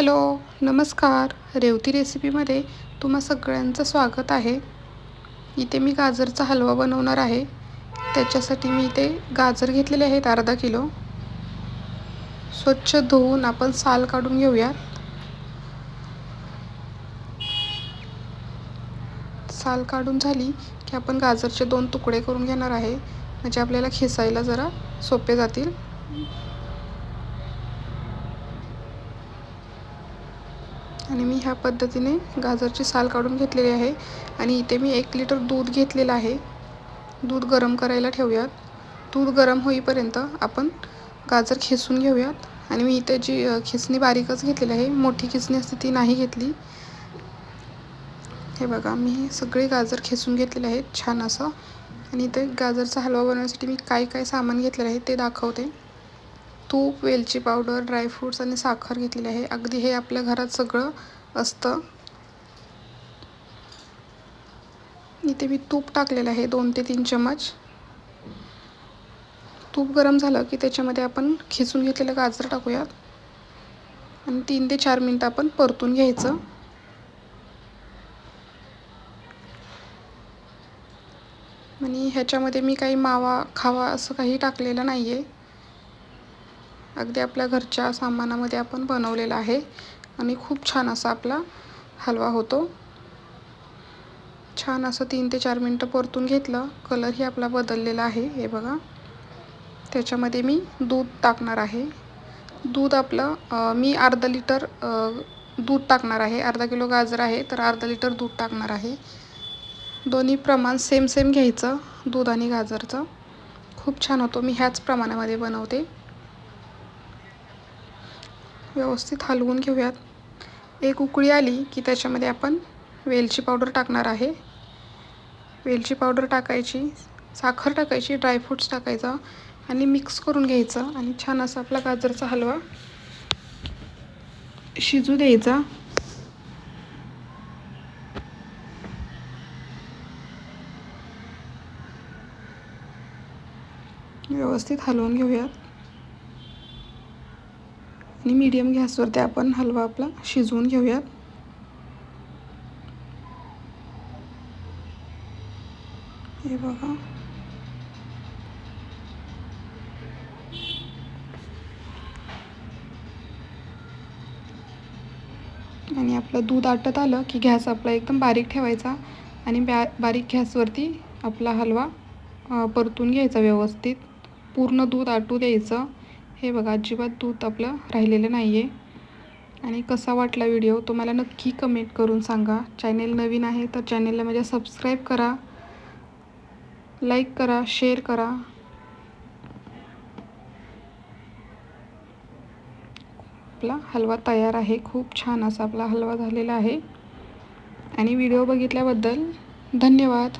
Hello नमस्कार. रेवती रेसिपीमध्ये तुम्हा सगळ्यांचं स्वागत आहे. इथे मी गाजरचा हलवा बनवणार आहे. त्याच्यासाठी मी इथे गाजर घेतलेले आहेत अर्धा किलो. स्वच्छ धुवून आपण साल काढून घेऊयात साल काढून झाली की आपण गाजरचे दोन तुकडे करून घेणार आहे. म्हणजे आपल्याला खेसायला जरा सोपे जातील. आणि मी ह्या पद्धतीने गाजरची साल काढून घेतलेली आहे. आणि इथे मी एक लिटर दूध घेतलेलं आहे. दूध गरम करायला ठेवूयात. दूध गरम होईपर्यंत आपण गाजर खेसून घेऊयात. आणि मी इथे जी खिसणी बारीकच घेतलेली आहे. मोठी खिसणी असते ती नाही घेतली. हे बघा मी सगळे गाजर खेसून घेतलेले आहेत. छान असं. आणि इथे गाजरचा हलवा बनवण्यासाठी मी काय काय सामान घेतलेलं आहे ते दाखवते. तूप वेलची पावडर ड्रायफ्रूट्स आणि साखर घेतलेली आहे. अगदी हे आपल्या घरात सगळं असतं. इथे मी तूप टाकलेलं आहे दोन ते तीन चमच तूप गरम झालं की त्याच्यामध्ये आपण खिचून घेतलेलं गाजर टाकूयात. आणि तीन ते चार मिनटं आपण परतून घ्यायचं. आणि ह्याच्यामध्ये मी काही मावा खावा असं काही टाकलेलं नाही आहे अगदी आपल्या घरच्या सामानामध्ये आपण बनवलेला आहे. आणि खूप छान असा आपला हलवा होतो. छान असं तीन ते चार मिनटं परतून घेतलं. कलरही आपला बदललेला आहे. हे बघा. त्याच्यामध्ये मी दूध टाकणार आहे. दूध आपलं मी अर्धा लिटर दूध टाकणार आहे. अर्धा किलो गाजर आहे तर अर्धा लिटर दूध टाकणार आहे. दोन्ही प्रमाण सेम सेम घ्यायचं. दूध आणि गाजरचं. खूप छान होतो. मी ह्याच प्रमाणामध्ये बनवते. व्यवस्थित हलवून घेऊयात. एक उकळी आली की त्याच्यामध्ये आपण वेलची पावडर टाकणार आहे. वेलची पावडर टाकायची साखर टाकायची ड्रायफ्रूट्स टाकायचा आणि मिक्स करून घ्यायचं आणि छान असा आपला गाजरचा हलवा शिजू द्यायचा. व्यवस्थित हलवून घेऊयात. आणि मीडियम गॅसवरती आपण हलवा आपला शिजवून घेऊयात. हे बघा. आणि आपलं दूध आटत आलं की गॅस आपला एकदम बारीक ठेवायचा आणि बॅ बारीक गॅसवरती आपला हलवा परतून घ्यायचा व्यवस्थित. पूर्ण दूध आटू द्यायचं. हे बघा अजिबात दूध आपलं राहिलेलं नाही आहे आणि कसा वाटला व्हिडिओ तुम्हाला नक्की कमेंट करून सांगा. चॅनेल नवीन आहे तर चॅनेलला माझ्या सबस्क्राईब करा लाईक करा शेअर करा. आपला हलवा तयार आहे खूप छान असा आपला हलवा झालेला आहे. आणि व्हिडिओ बघितल्याबद्दल धन्यवाद.